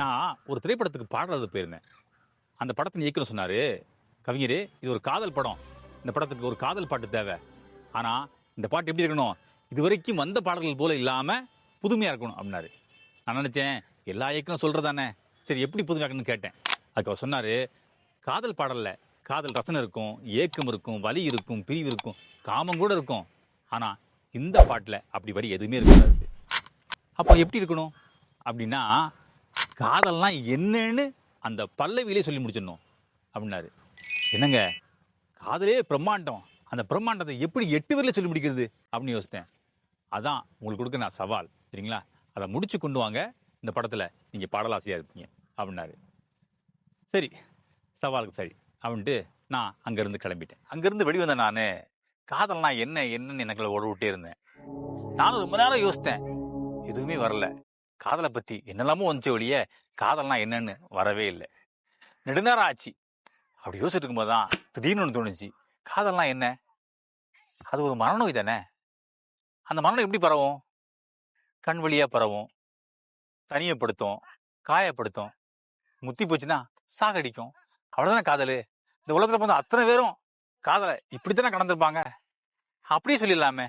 நான் ஒரு திரைப்படத்துக்கு பாடுறது போயிருந்தேன். அந்த படத்தை இயக்கணும் சொன்னார் கவிஞர் இது ஒரு காதல் படம். இந்த படத்துக்கு ஒரு காதல் பாட்டு தேவை. ஆனால் இந்த பாட்டு எப்படி இருக்கணும்? இது வரைக்கும் வந்த பாடல்கள் போல இல்லாமல் புதுமையாக இருக்கணும் அப்படின்னாரு. நான் நினச்சேன் எல்லா இயக்குனரும் சொல்கிறதானே சரி எப்படி புதுமையா இருக்கணும்னு கேட்டேன். அதுக்கு அவர் சொன்னார் காதல் பாடலில் காதல் ரசனை இருக்கும் ஏக்கம் இருக்கும் வலி இருக்கும் பிரிவு இருக்கும் காமம் கூட இருக்கும். ஆனால் இந்த பாட்டில் அப்படி வரி எதுவுமே இருக்காது. அப்போ எப்படி இருக்கணும்? அப்படின்னா காதல்லாம் என்னன்னு அந்த பல்லவியிலே சொல்லி முடிச்சிடணும் அப்படின்னாரு. என்னங்க? காதலே பிரம்மாண்டம். அந்த பிரம்மாண்டத்தை எப்படி எட்டு வரையில் சொல்லி முடிக்கிறது? அப்படின்னு யோசித்தேன். அதான் உங்களுக்கு கொடுக்க நான் சவால் சரிங்களா? அதை முடிச்சு கொண்டு வாங்க இந்த படத்தில். நீங்கள் பாடலாசையாக இருப்பீங்க அப்படின்னாரு. சரி சவாலுக்கு சரி அப்படின்ட்டு நான் அங்கேருந்து கிளம்பிட்டேன். அங்கேருந்து வெளி நான். காதல்னா என்ன என்னன்னு எனக்குள்ள ஓட விட்டே இருந்தேன். நானும் ரொம்ப நேரம் யோசித்தேன். எதுவுமே வரல. காதலை பத்தி என்னெல்லாமோ வந்துச்சு ஒழிய காதல்னா என்னன்னு வரவே இல்லை. நெடுநேரம் ஆச்சு. அப்படி யோசிச்சுட்டு இருக்கும்போது தான் திடீர்னு ஒன்று தோணுச்சு. காதல்னா என்ன? அது ஒரு மரணம் தானே? அந்த மரணம் எப்படி பரவும்? கண் வழியா பரவும். தனியப்படுத்தும் காயப்படுத்தும். முத்தி போச்சுன்னா சாகடிக்கும். அவ்வளோதானே காதலு? இந்த உலகத்துல வந்து அத்தனை பேரும் காதலை இப்படித்தானே கடந்திருப்பாங்க? அப்படியே சொல்லிடலாமே.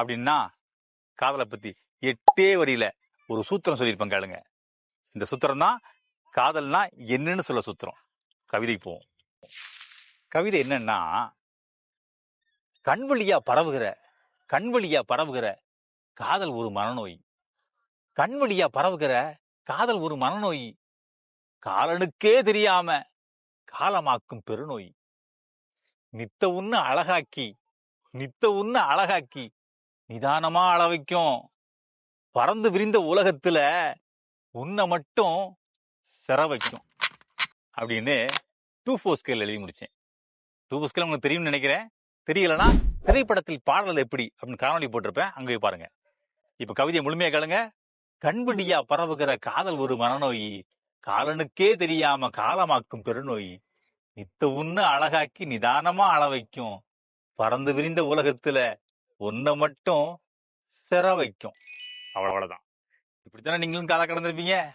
அப்படின்னா காதலை பத்தி எட்டே வரியில ஒரு சூத்திரம் சொல்லியிருப்பேன் கேளுங்க. இந்த சூத்திரம் தான் காதல்னா என்னன்னு சொல்ல சூத்திரம். கவிதைக்கு போவோம். கவிதை என்னன்னா கண் வழியா பரவுகிற கண் வழியா பரவுகிற காதல் ஒரு மனநோய். கண் வழியா பரவுகிற காதல் ஒரு மனநோய். காலனுக்கே தெரியாம காலமாக்கும் பெருநோய். நித்த உன்னு அழகாக்கி நித்த உண்ண அழகாக்கி நிதானமா அளவைக்கும். பறந்து விரிந்த உலகத்துல உன்னை மட்டும் சிற வைக்கும் அப்படின்னு டூ ஃபோர் ஸ்கேல் எழுதி முடிச்சேன். டூ ஃபோர் ஸ்கேல் உங்களுக்கு தெரியும்னு நினைக்கிறேன். தெரியலனா திரைப்படத்தில் பாடல் எப்படி அப்படின்னு காணொலி போட்டிருப்பேன். அங்கே போய் பாருங்க. இப்ப கவிதையை முழுமையாக கேளுங்க. கண்பிடியா பரவுகிற காதல் ஒரு மனநோய். காலனுக்கே தெரியாம காலமாக்கும் பெருநோய். நித்த உண்ண அழகாக்கி நிதானமா அள வைக்கும். பறந்து விரிந்த உலகத்துல உன்னை மட்டும் சிற வைக்கும். அவ்வளவுதான். இப்படித்தானே நீங்களும் காலை கடந்திருப்பீங்க?